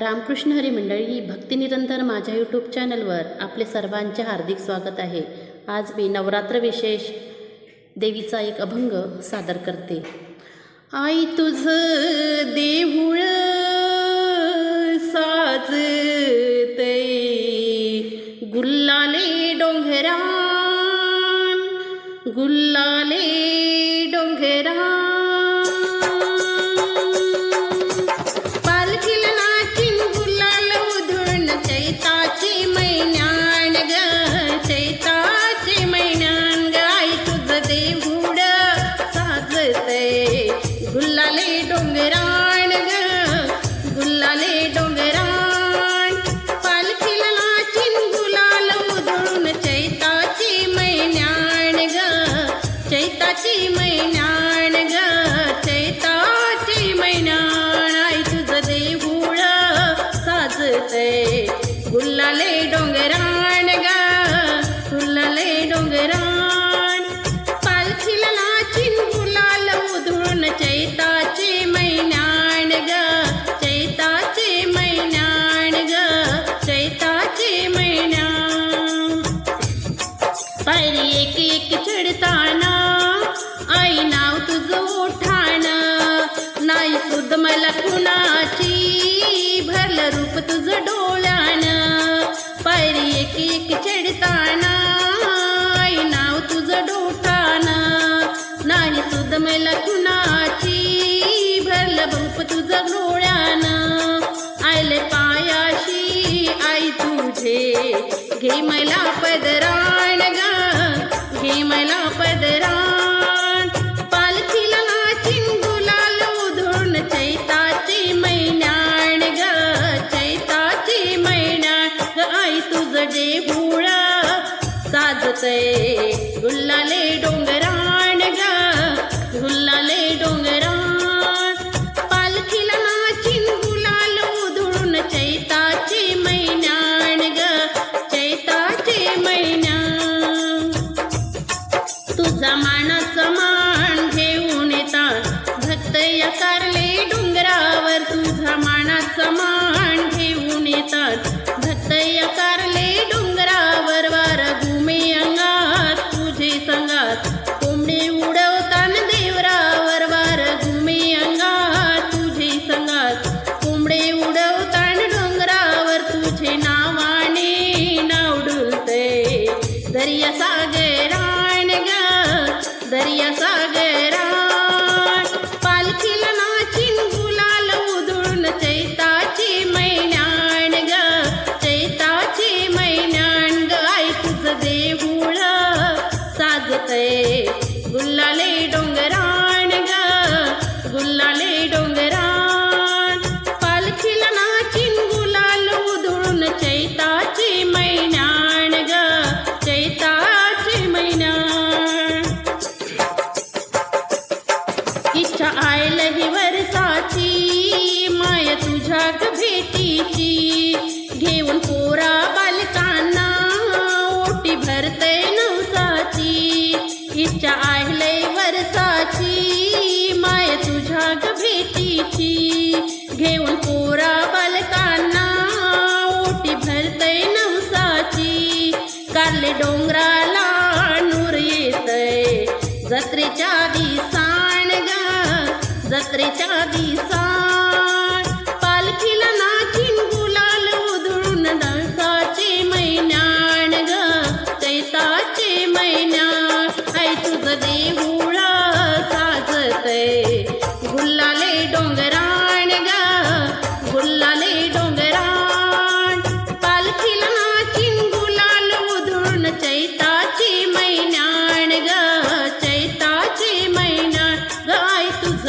रामकृष्ण हरी मंडळी भक्तिनिरंतर माझ्या यूट्यूब चॅनलवर आपले सर्वांचे हार्दिक स्वागत आहे. आज मी नवरात्र विशेष देवीचा एक अभंग सादर करते. आई तुझ देऊळ साजते गुल्लाले डोंगरान गुल्लाले गुल्लाले डोंगरान ग. गुल्लाले डोंगरान पालखीला नाचिन गुलाल उधळून चैताची मैन्याण ग. चैताची मैन्याण ग. चैताची मैन्याण आई तुझं देऊळ साजतय. गुल्लाले डोंगरान एक एक चढताना आई नाव तुझं उठाण नाही सुद मला कुणाची. भरलं रूप तुझं डोळ्यान. पायरी एक एक चढताना आई नाव तुझं डोठाण. नाही सुद मला कुणाची. भरलं रूप तुझं डोळ्यान. आयले पायाशी आई तुझे. घे मला पदराय. मला पदराण पालखीला नाचिन गुलाल उधळून चैताची मैन्याण ग चैताची मैन्याण ग आई तुझं देऊळ साजतय मानाचा मान घेऊन येतात. भक्त यकारले डोंगरावर तुझा मानाचा मान घेऊन येतात. भक्त yes, sir. भेटीची घेऊन पोरा बालकांना ओटी भरते नवसाची. इच्छा आयलय वरसाची माय तुझ्या ग भेटीची. घेऊन पोरा बालकांना ओटी भरते नवसाची. कारले डोंगराला नूर येतय. जत्रेच्या दिसाण ग जत्रेच्या दिसा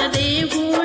आई